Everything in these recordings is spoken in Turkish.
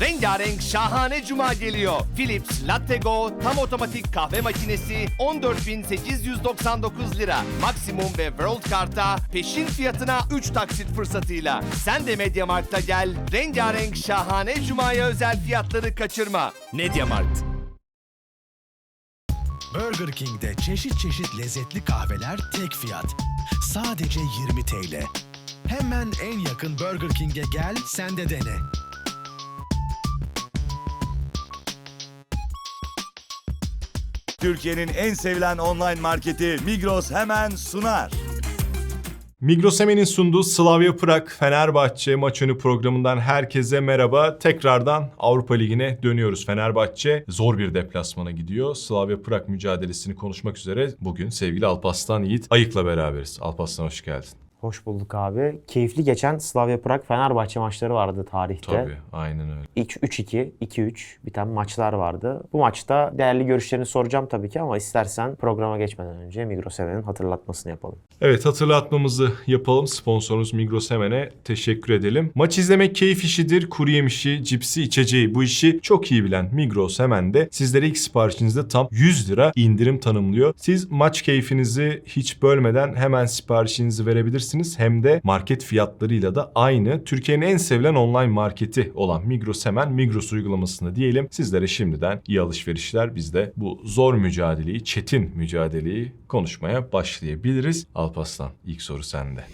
Rengarenk şahane cuma geliyor. Philips Latte Go tam otomatik kahve makinesi 14.899 lira. Maksimum ve World Kart'a peşin fiyatına 3 taksit fırsatıyla. Sen de Mediamarkt'a gel. Rengarenk şahane cumaya özel fiyatları kaçırma. Mediamarkt. Burger King'de çeşit çeşit lezzetli kahveler tek fiyat. Sadece 20 TL. Hemen en yakın Burger King'e gel, sen de dene. Türkiye'nin en sevilen online marketi Migros hemen sunar. Migros Hemen'in sunduğu Slavia Prag Fenerbahçe maç önü programından herkese merhaba. Tekrardan Avrupa Ligi'ne dönüyoruz. Fenerbahçe zor bir deplasmana gidiyor. Slavia Prag mücadelesini konuşmak üzere bugün sevgili Alpaslan Yiğit Ayık'la beraberiz. Alpaslan hoş geldin. Hoş bulduk abi. Keyifli geçen Slavia Prag Fenerbahçe maçları vardı tarihte. Tabii aynen öyle. İlk 3-2, 2-3 biten maçlar vardı. Bu maçta değerli görüşlerini soracağım tabii ki ama istersen programa geçmeden önce Migros Even'in hatırlatmasını yapalım. Evet hatırlatmamızı yapalım. Sponsorumuz Migros Hemen'e teşekkür edelim. Maç izlemek keyif işidir. Kuru yemişi, cipsi, içeceği bu işi çok iyi bilen Migros Hemen de sizlere ilk siparişinizde tam 100 lira indirim tanımlıyor. Siz maç keyfinizi hiç bölmeden hemen siparişinizi verebilirsiniz. Hem de market fiyatlarıyla da aynı. Türkiye'nin en sevilen online marketi olan Migros Hemen Migros uygulamasında diyelim. Sizlere şimdiden iyi alışverişler. Biz de bu zor mücadeleyi, çetin mücadeleyi konuşmaya başlayabiliriz. Alpaslan ilk soru sende.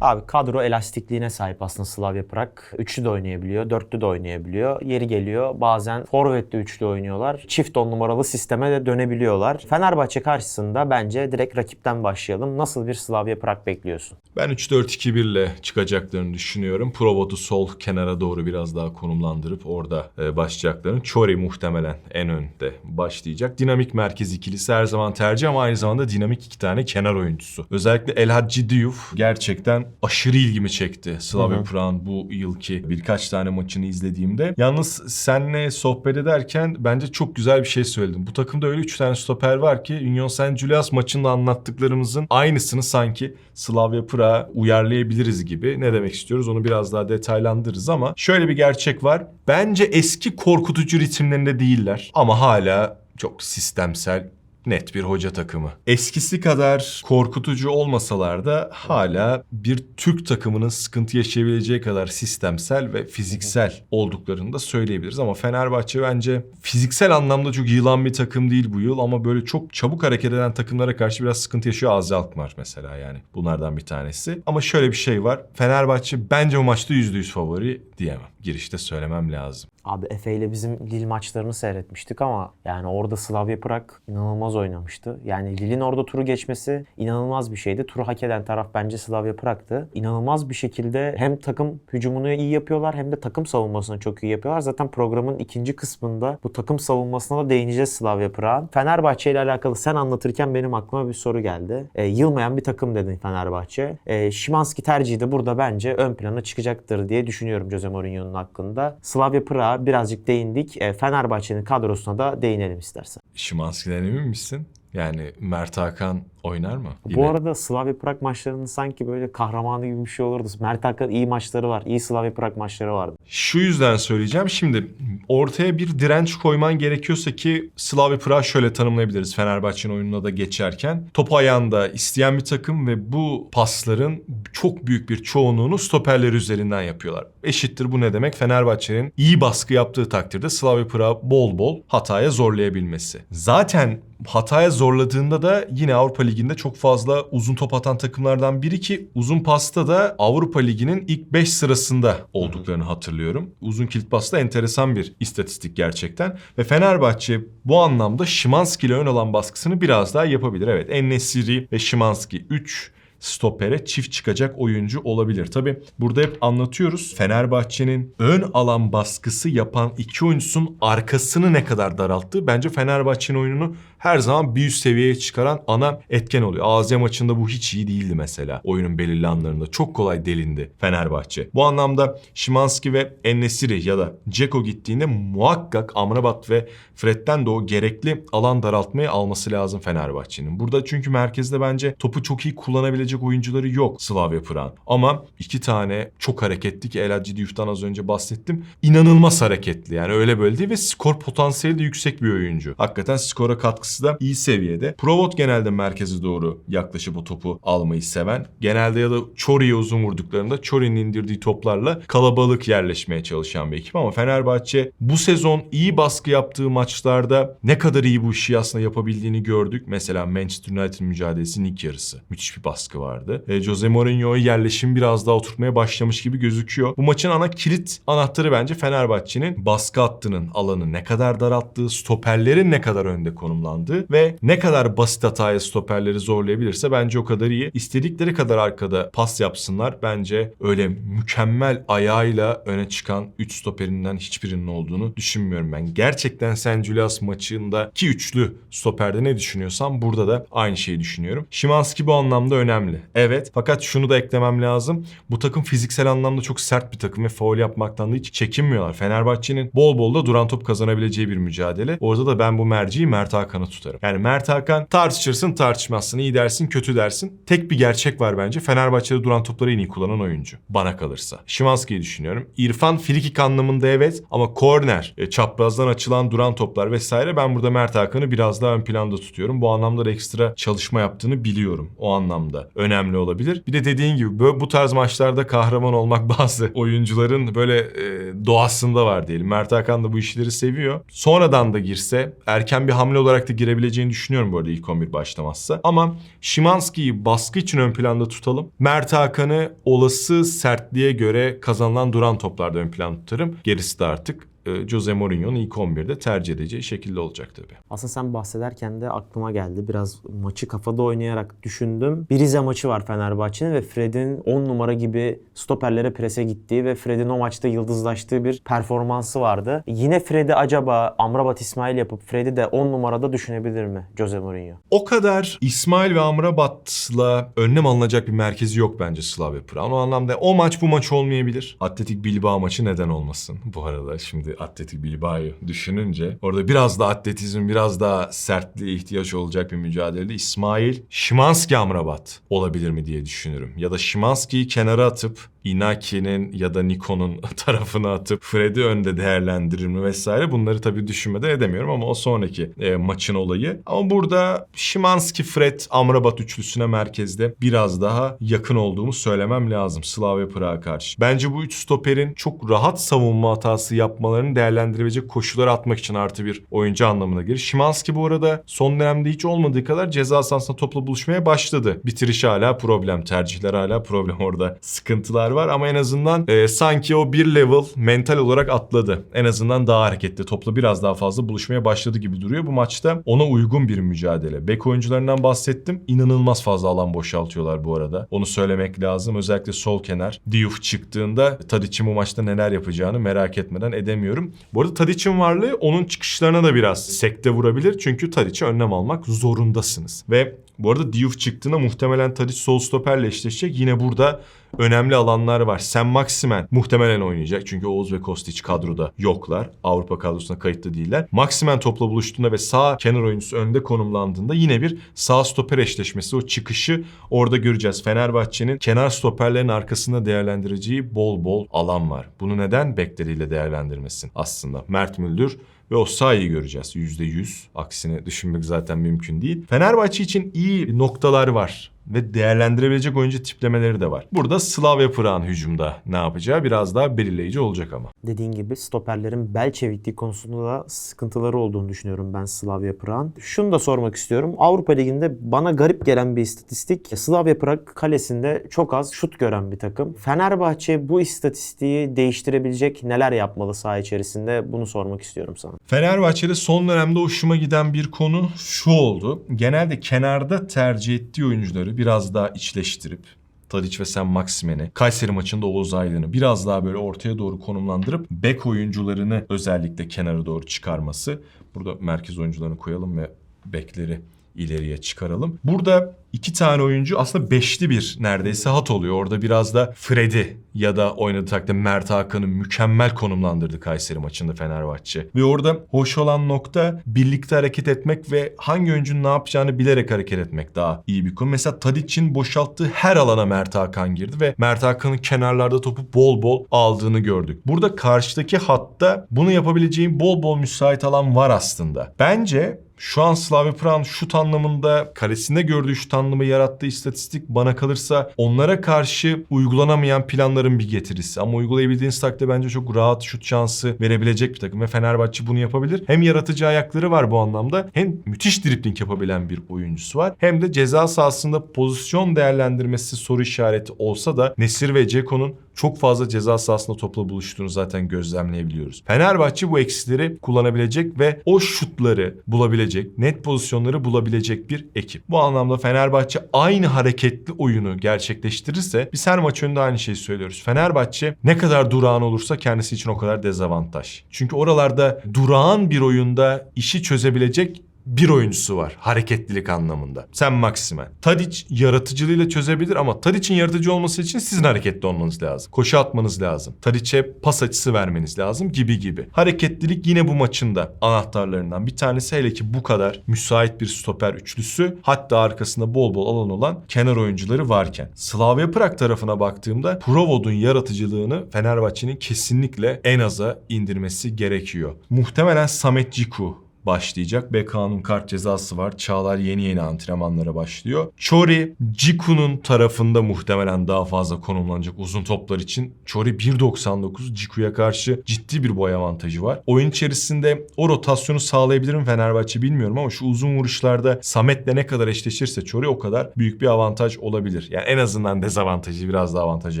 Abi kadro elastikliğine sahip aslında Slavia Prag. Üçlü de oynayabiliyor, dörtlü de oynayabiliyor. Yeri geliyor bazen forvetli üçlü oynuyorlar. Çift on numaralı sisteme de dönebiliyorlar. Fenerbahçe karşısında bence direkt rakipten başlayalım. Nasıl bir Slavia Prag bekliyorsun? Ben 3-4-2-1 ile çıkacaklarını düşünüyorum. Provot'u sol kenara doğru biraz daha konumlandırıp orada e, başlayacaklarını. Chori muhtemelen en önde başlayacak. Dinamik merkez ikilisi her zaman tercih ama aynı zamanda dinamik iki tane kenar oyuncusu. Özellikle El Hadji Diouf gerçekten aşırı ilgimi çekti. Slavia Prag'ın bu yılki birkaç tane maçını izlediğimde. Yalnız senle sohbet ederken bence çok güzel bir şey söyledin. Bu takımda öyle 3 tane stoper var ki Union Saint Julius maçında anlattıklarımızın aynısını sanki Slavia Prag'a uyarlayabiliriz gibi. Ne demek istiyoruz onu biraz daha detaylandırırız ama şöyle bir gerçek var. Bence eski korkutucu ritimlerinde değiller ama hala çok sistemsel net bir hoca takımı. Eskisi kadar korkutucu olmasalar da hala bir Türk takımının sıkıntı yaşayabileceği kadar sistemsel ve fiziksel olduklarını da söyleyebiliriz. Ama Fenerbahçe bence fiziksel anlamda çok yılan bir takım değil bu yıl ama böyle çok çabuk hareket eden takımlara karşı biraz sıkıntı yaşıyor. Azi Alkmaar mesela yani bunlardan bir tanesi. Ama şöyle bir şey var. Fenerbahçe bence bu maçta %100 favori diyemem. Girişte söylemem lazım. Abi Efe ile bizim Lille maçlarını seyretmiştik ama yani orada Slavia Prag inanılmaz oynamıştı. Yani Lille'in orada turu geçmesi inanılmaz bir şeydi. Turu hak eden taraf bence Slavia Prag'tı. İnanılmaz bir şekilde hem takım hücumunu iyi yapıyorlar hem de takım savunmasını çok iyi yapıyorlar. Zaten programın ikinci kısmında bu takım savunmasına da değineceğiz Slavia Prag'ın. Fenerbahçe ile alakalı sen anlatırken benim aklıma bir soru geldi. E, yılmayan bir takım dedin Fenerbahçe. E, Şimanski tercihi de burada bence ön plana çıkacaktır diye düşünüyorum Jose Mourinho'nun hakkında. Slavia Birazcık değindik. E, Fenerbahçe'nin kadrosuna da değinelim istersen. Şimanski'den emin misin? Yani Mert Hakan oynar mı? Bu Yine. arada Slavia Prag maçlarının sanki böyle kahramanı gibi bir şey olurdu. Mert Hakan iyi maçları var. İyi Slavia Prag maçları vardı. Şu yüzden söyleyeceğim. Şimdi ortaya bir direnç koyman gerekiyorsa ki Slavia Prag şöyle tanımlayabiliriz Fenerbahçe'nin oyununa da geçerken. Top ayağında isteyen bir takım ve bu pasların çok büyük bir çoğunluğunu stoperler üzerinden yapıyorlar. Eşittir bu ne demek? Fenerbahçe'nin iyi baskı yaptığı takdirde Slavia Prag bol bol hataya zorlayabilmesi. Zaten hataya zorladığında da yine Avrupa Ligi'nde çok fazla uzun top atan takımlardan biri ki uzun pasta da Avrupa Ligi'nin ilk 5 sırasında olduklarını hatırlıyorum. Uzun kilit pasta enteresan bir istatistik gerçekten. Ve Fenerbahçe bu anlamda Şimanski ile ön alan baskısını biraz daha yapabilir. Evet Ennesiri ve Şimanski 3 stopere çift çıkacak oyuncu olabilir. Tabi burada hep anlatıyoruz. Fenerbahçe'nin ön alan baskısı yapan iki oyuncusunun arkasını ne kadar daralttığı bence Fenerbahçe'nin oyununu her zaman bir üst seviyeye çıkaran ana etken oluyor. Azya maçında bu hiç iyi değildi mesela. Oyunun belirli anlarında. Çok kolay delindi Fenerbahçe. Bu anlamda Şimanski ve Ennesiri ya da Ceko gittiğinde muhakkak Amrabat ve Fred'den de o gerekli alan daraltmayı alması lazım Fenerbahçe'nin. Burada çünkü merkezde bence topu çok iyi kullanabilecek değerlendirebilecek oyuncuları yok Slavia Prag'ın. Ama iki tane çok hareketli ki Elad Cidiyuf'tan az önce bahsettim. İnanılmaz hareketli yani öyle böyle değil ve skor potansiyeli de yüksek bir oyuncu. Hakikaten skora katkısı da iyi seviyede. Provot genelde merkeze doğru yaklaşıp o topu almayı seven. Genelde ya da Chori'ye uzun vurduklarında Chori'nin indirdiği toplarla kalabalık yerleşmeye çalışan bir ekip ama Fenerbahçe bu sezon iyi baskı yaptığı maçlarda ne kadar iyi bu işi aslında yapabildiğini gördük. Mesela Manchester United mücadelesinin ilk yarısı. Müthiş bir baskı vardı. E, Jose Mourinho'ya yerleşim biraz daha oturtmaya başlamış gibi gözüküyor. Bu maçın ana kilit anahtarı bence Fenerbahçe'nin baskı hattının alanı ne kadar daralttığı, stoperlerin ne kadar önde konumlandığı ve ne kadar basit hataya stoperleri zorlayabilirse bence o kadar iyi. İstedikleri kadar arkada pas yapsınlar. Bence öyle mükemmel ayağıyla öne çıkan 3 stoperinden hiçbirinin olduğunu düşünmüyorum ben. Gerçekten Sen Julius maçında ki üçlü stoperde ne düşünüyorsam burada da aynı şeyi düşünüyorum. Şimanski bu anlamda önemli. Evet fakat şunu da eklemem lazım. Bu takım fiziksel anlamda çok sert bir takım ve faul yapmaktan da hiç çekinmiyorlar. Fenerbahçe'nin bol bol da duran top kazanabileceği bir mücadele. Orada da ben bu merciyi Mert Hakan'ı tutarım. Yani Mert Hakan tartışırsın tartışmazsın iyi dersin kötü dersin. Tek bir gerçek var bence. Fenerbahçe'de duran topları en iyi kullanan oyuncu. Bana kalırsa. Şimanski'yi düşünüyorum. İrfan Filikik anlamında evet ama korner, e, çaprazdan açılan duran toplar vesaire ben burada Mert Hakan'ı biraz daha ön planda tutuyorum. Bu anlamda da ekstra çalışma yaptığını biliyorum. O anlamda önemli olabilir. Bir de dediğin gibi böyle bu tarz maçlarda kahraman olmak bazı oyuncuların böyle e, doğasında var diyelim. Mert Hakan da bu işleri seviyor. Sonradan da girse erken bir hamle olarak da girebileceğini düşünüyorum bu arada ilk 11 başlamazsa. Ama Şimanski'yi baskı için ön planda tutalım. Mert Hakan'ı olası sertliğe göre kazanılan duran toplarda ön planda tutarım. Gerisi de artık Jose Mourinho'nun ilk 11'de tercih edeceği şekilde olacak tabii. Aslında sen bahsederken de aklıma geldi. Biraz maçı kafada oynayarak düşündüm. Bir Rize maçı var Fenerbahçe'nin ve Fred'in 10 numara gibi stoperlere prese gittiği ve Fred'in o maçta yıldızlaştığı bir performansı vardı. Yine Fred'i acaba Amrabat İsmail yapıp Fred'i de 10 numarada düşünebilir mi Jose Mourinho? O kadar İsmail ve Amrabat'la önlem alınacak bir merkezi yok bence Slavia Prag'ın. O anlamda o maç bu maç olmayabilir. Atletik Bilbao maçı neden olmasın? Bu arada şimdi Atletik Bilbao'yu düşününce orada biraz da atletizm, biraz daha sertliğe ihtiyaç olacak bir mücadelede İsmail Şimanski Amrabat olabilir mi diye düşünürüm. Ya da Şimanski'yi kenara atıp Inaki'nin ya da Nikon'un tarafına atıp Fred'i önde değerlendirir mi vesaire bunları tabii düşünmeden edemiyorum ama o sonraki e, maçın olayı. Ama burada Şimanski, Fred, Amrabat üçlüsüne merkezde biraz daha yakın olduğumu söylemem lazım Slavia Prag'a karşı. Bence bu üç stoperin çok rahat savunma hatası yapmalarını değerlendirebilecek koşulları atmak için artı bir oyuncu anlamına gelir. Şimanski bu arada son dönemde hiç olmadığı kadar ceza sahasında topla buluşmaya başladı. Bitiriş hala problem, tercihler hala problem orada. Sıkıntılar var ama en azından e, sanki o bir level mental olarak atladı. En azından daha hareketli. Topla biraz daha fazla buluşmaya başladı gibi duruyor. Bu maçta ona uygun bir mücadele. Bek oyuncularından bahsettim. İnanılmaz fazla alan boşaltıyorlar bu arada. Onu söylemek lazım. Özellikle sol kenar. Diouf çıktığında Tadic'in bu maçta neler yapacağını merak etmeden edemiyorum. Bu arada Tadic'in varlığı onun çıkışlarına da biraz sekte vurabilir. Çünkü Tadic'e önlem almak zorundasınız. Ve bu arada Diouf çıktığında muhtemelen Tadic sol stoperle eşleşecek. Yine burada önemli alanlar var. Sen Maximen muhtemelen oynayacak. Çünkü Oğuz ve Kostić kadroda yoklar. Avrupa kadrosuna kayıtlı değiller. Maximen topla buluştuğunda ve sağ kenar oyuncusu önde konumlandığında yine bir sağ stoper eşleşmesi. O çıkışı orada göreceğiz. Fenerbahçe'nin kenar stoperlerin arkasında değerlendireceği bol bol alan var. Bunu neden bekleriyle değerlendirmesin aslında? Mert Müldür ve o sayıyı göreceğiz %100. Aksine düşünmek zaten mümkün değil. Fenerbahçe için iyi noktalar var ve değerlendirebilecek oyuncu tiplemeleri de var. Burada Slavia Prag'ın hücumda ne yapacağı biraz daha belirleyici olacak ama. Dediğin gibi stoperlerin bel çevikliği konusunda da sıkıntıları olduğunu düşünüyorum ben Slavia Prag'ın. Şunu da sormak istiyorum. Avrupa Ligi'nde bana garip gelen bir istatistik. Slavia Prag kalesinde çok az şut gören bir takım. Fenerbahçe bu istatistiği değiştirebilecek neler yapmalı saha içerisinde bunu sormak istiyorum sana. Fenerbahçe'de son dönemde hoşuma giden bir konu şu oldu. Genelde kenarda tercih ettiği oyuncuları biraz daha içleştirip Tadic ve Sen Maximen'i, Kayseri maçında Oğuz Aydın'ı biraz daha böyle ortaya doğru konumlandırıp bek oyuncularını özellikle kenara doğru çıkarması. Burada merkez oyuncularını koyalım ve bekleri ileriye çıkaralım. Burada iki tane oyuncu aslında beşli bir neredeyse hat oluyor. Orada biraz da Freddy ya da oynadığı takdirde Mert Hakan'ı mükemmel konumlandırdı Kayseri maçında Fenerbahçe. Ve orada hoş olan nokta birlikte hareket etmek ve hangi oyuncunun ne yapacağını bilerek hareket etmek daha iyi bir konu. Mesela Tadic'in boşalttığı her alana Mert Hakan girdi ve Mert Hakan'ın kenarlarda topu bol bol aldığını gördük. Burada karşıdaki hatta bunu yapabileceğin bol bol müsait alan var aslında. Bence şu an Slavia Prag'ın şut anlamında kalesinde gördüğü şut anlamı yarattığı istatistik bana kalırsa onlara karşı uygulanamayan planların bir getirisi. Ama uygulayabildiğiniz takdirde bence çok rahat şut şansı verebilecek bir takım ve Fenerbahçe bunu yapabilir. Hem yaratıcı ayakları var bu anlamda hem müthiş dripling yapabilen bir oyuncusu var. Hem de ceza sahasında pozisyon değerlendirmesi soru işareti olsa da Nesir ve Ceko'nun çok fazla ceza sahasında topla buluştuğunu zaten gözlemleyebiliyoruz. Fenerbahçe bu eksileri kullanabilecek ve o şutları bulabilecek, net pozisyonları bulabilecek bir ekip. Bu anlamda Fenerbahçe aynı hareketli oyunu gerçekleştirirse biz her maç önünde aynı şeyi söylüyoruz. Fenerbahçe ne kadar durağan olursa kendisi için o kadar dezavantaj. Çünkü oralarda durağan bir oyunda işi çözebilecek bir oyuncusu var hareketlilik anlamında. Sen Maksimen. Tadic yaratıcılığıyla çözebilir ama Tadic'in yaratıcı olması için sizin hareketli olmanız lazım. Koşu atmanız lazım. Tadic'e pas açısı vermeniz lazım gibi gibi. Hareketlilik yine bu maçın da anahtarlarından bir tanesi hele ki bu kadar müsait bir stoper üçlüsü hatta arkasında bol bol alan olan kenar oyuncuları varken. Slavia Prag tarafına baktığımda Provod'un yaratıcılığını Fenerbahçe'nin kesinlikle en aza indirmesi gerekiyor. Muhtemelen Samet Ciku başlayacak. BK'nın kart cezası var. Çağlar yeni yeni antrenmanlara başlıyor. Chori, Ciku'nun tarafında muhtemelen daha fazla konumlanacak uzun toplar için. Chori 1.99, Ciku'ya karşı ciddi bir boy avantajı var. Oyun içerisinde o rotasyonu sağlayabilir mi Fenerbahçe bilmiyorum ama şu uzun vuruşlarda Samet'le ne kadar eşleşirse Chori o kadar büyük bir avantaj olabilir. Yani en azından dezavantajı biraz daha avantaja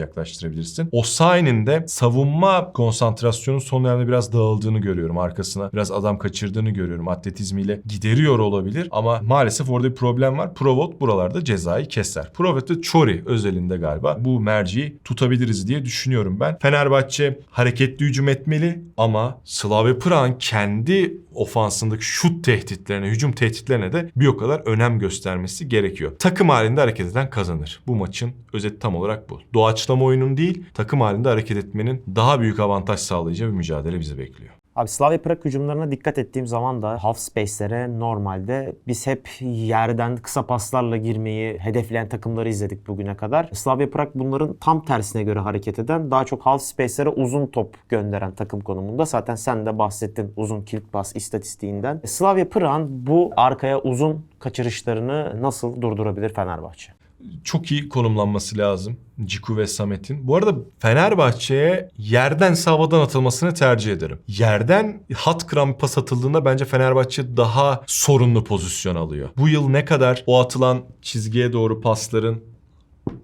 yaklaştırabilirsin. Osayi'nin de savunma konsantrasyonun son dönemde biraz dağıldığını görüyorum. Arkasına biraz adam kaçırdığını görüyorum. Atletizmiyle gideriyor olabilir ama maalesef orada bir problem var. Provot buralarda cezayı keser. Provot ve Chori özelinde galiba bu merciyi tutabiliriz diye düşünüyorum ben. Fenerbahçe hareketli hücum etmeli ama Slavia Prag'ın kendi ofansındaki şut tehditlerine, hücum tehditlerine de bir o kadar önem göstermesi gerekiyor. Takım halinde hareket eden kazanır. Bu maçın özeti tam olarak bu. Doğaçlama oyunun değil, takım halinde hareket etmenin daha büyük avantaj sağlayacağı bir mücadele bizi bekliyor. Abi Slavia Prag hücumlarına dikkat ettiğim zaman da half space'lere normalde biz hep yerden kısa paslarla girmeyi hedefleyen takımları izledik bugüne kadar. Slavia Prag bunların tam tersine göre hareket eden, daha çok half space'lere uzun top gönderen takım konumunda. Zaten sen de bahsettin uzun kilit pas istatistiğinden. Slavia Prag'ın bu arkaya uzun kaçırışlarını nasıl durdurabilir Fenerbahçe? Çok iyi konumlanması lazım. Ciku ve Samet'in. Bu arada Fenerbahçe'ye yerden havadan atılmasını tercih ederim. Yerden hat kıran pas atıldığında bence Fenerbahçe daha sorunlu pozisyon alıyor. Bu yıl ne kadar o atılan çizgiye doğru pasların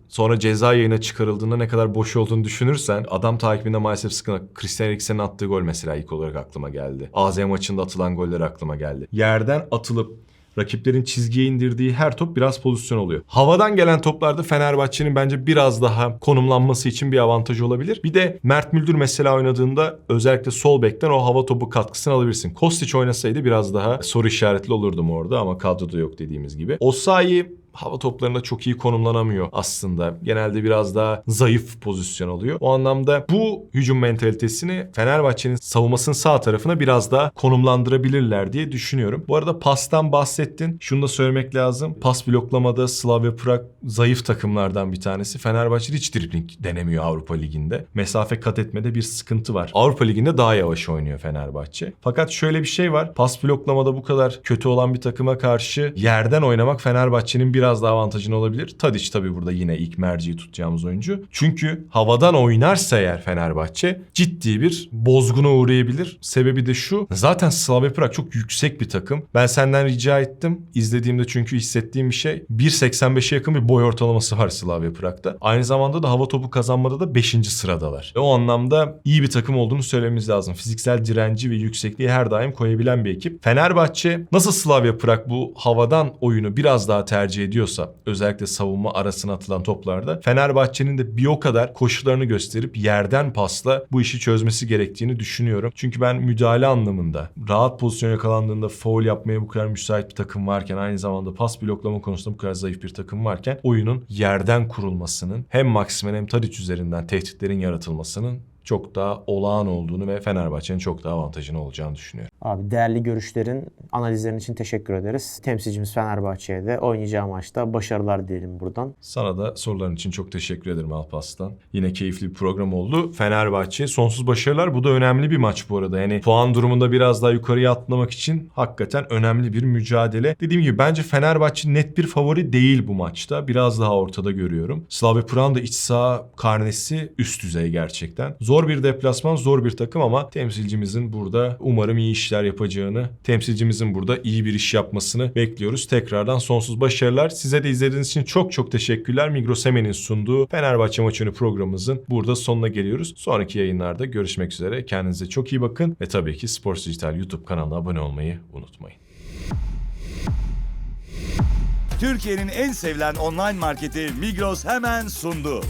sonra ceza yayına çıkarıldığında ne kadar boş olduğunu düşünürsen adam takibinde maalesef sıkıntı. Christian Eriksen'in attığı gol mesela ilk olarak aklıma geldi. AZ maçında atılan goller aklıma geldi. Yerden atılıp rakiplerin çizgiye indirdiği her top biraz pozisyon oluyor. Havadan gelen toplarda Fenerbahçe'nin bence biraz daha konumlanması için bir avantajı olabilir. Bir de Mert Müldür mesela oynadığında özellikle sol bekten o hava topu katkısını alabilirsin. Kostić oynasaydı biraz daha soru işaretli olurdum orada ama kadroda yok dediğimiz gibi. Osayi hava toplarında çok iyi konumlanamıyor aslında. Genelde biraz daha zayıf pozisyon alıyor. O anlamda bu hücum mentalitesini Fenerbahçe'nin savunmasının sağ tarafına biraz daha konumlandırabilirler diye düşünüyorum. Bu arada pastan bahsettin. Şunu da söylemek lazım. Pas bloklamada Slavia Prag zayıf takımlardan bir tanesi. Fenerbahçe hiç dribling denemiyor Avrupa Ligi'nde. Mesafe kat etmede bir sıkıntı var. Avrupa Ligi'nde daha yavaş oynuyor Fenerbahçe. Fakat şöyle bir şey var. Pas bloklamada bu kadar kötü olan bir takıma karşı yerden oynamak Fenerbahçe'nin biraz daha avantajını olabilir. Tadic tabii burada yine ilk merciyi tutacağımız oyuncu. Çünkü havadan oynarsa eğer Fenerbahçe ciddi bir bozguna uğrayabilir. Sebebi de şu. Zaten Slavia Prag çok yüksek bir takım. Ben senden rica ettim. İzlediğimde çünkü hissettiğim bir şey. 1.85'e yakın bir boy ortalaması var Slavia Prag'da. Aynı zamanda da hava topu kazanmada da 5. sıradalar. Ve o anlamda iyi bir takım olduğunu söylememiz lazım. Fiziksel direnci ve yüksekliği her daim koyabilen bir ekip. Fenerbahçe nasıl Slavia Prag bu havadan oyunu biraz daha tercih ediyor ediyorsa özellikle savunma arasına atılan toplarda Fenerbahçe'nin de bir o kadar koşularını gösterip yerden pasla bu işi çözmesi gerektiğini düşünüyorum. Çünkü ben müdahale anlamında rahat pozisyon yakalandığında foul yapmaya bu kadar müsait bir takım varken aynı zamanda pas bloklama konusunda bu kadar zayıf bir takım varken oyunun yerden kurulmasının hem Maximen hem Tadic üzerinden tehditlerin yaratılmasının çok daha olağan olduğunu ve Fenerbahçe'nin çok daha avantajını olacağını düşünüyorum. Abi değerli görüşlerin, analizlerin için teşekkür ederiz. Temsilcimiz Fenerbahçe'ye de oynayacağı maçta başarılar dilerim buradan. Sana da soruların için çok teşekkür ederim Alpaslan. Yine keyifli bir program oldu. Fenerbahçe sonsuz başarılar. Bu da önemli bir maç bu arada. Yani puan durumunda biraz daha yukarıya atlamak için hakikaten önemli bir mücadele. Dediğim gibi bence Fenerbahçe net bir favori değil bu maçta. Biraz daha ortada görüyorum. Slavia Prag'ın da iç saha karnesi üst düzey gerçekten. Zor bir deplasman, zor bir takım ama temsilcimizin burada umarım iyi işler yapacağını, temsilcimizin burada iyi bir iş yapmasını bekliyoruz. Tekrardan sonsuz başarılar. Size de izlediğiniz için çok çok teşekkürler. Migros Hemen'in sunduğu Fenerbahçe maçını programımızın burada sonuna geliyoruz. Sonraki yayınlarda görüşmek üzere. Kendinize çok iyi bakın ve tabii ki Sports Dijital YouTube kanalına abone olmayı unutmayın. Türkiye'nin en sevilen online marketi Migros hemen sundu.